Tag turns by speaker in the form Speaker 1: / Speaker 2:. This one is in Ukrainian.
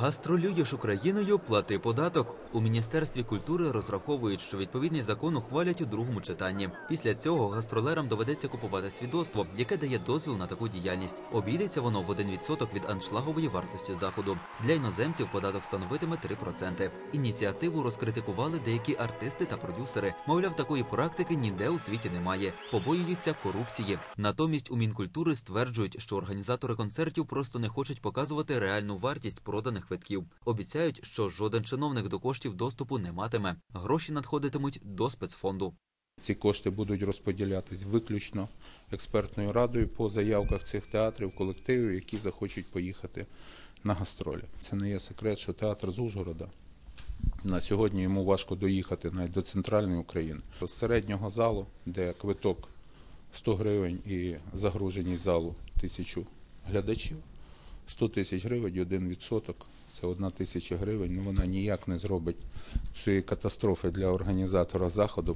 Speaker 1: Гастролюєш Україною, плати податок. У міністерстві культури розраховують, що відповідний закон ухвалять у другому читанні. Після цього гастролерам доведеться купувати свідоцтво, яке дає дозвіл на таку діяльність. Обійдеться воно в 1% від аншлагової вартості заходу. Для іноземців податок становитиме 3%. Ініціативу розкритикували деякі артисти та продюсери. Мовляв, такої практики ніде у світі немає. Побоюються корупції. Натомість у мінкультури стверджують, що організатори концертів просто не хочуть показувати реальну вартість проданих квитків. Обіцяють, що жоден чиновник до коштів доступу не матиме. Гроші надходитимуть до спецфонду.
Speaker 2: Ці кошти будуть розподілятись виключно експертною радою по заявках цих театрів, колективів, які захочуть поїхати на гастролі. Це не є секрет, що театр з Ужгорода на сьогодні йому важко доїхати навіть до центральної України. З середнього залу, де квиток 100 гривень і загруженість залу тисячу глядачів, 100 тисяч гривень, один відсоток. Це одна тисяча гривень. Ну вона ніяк не зробить цієї катастрофи для організатора заходу.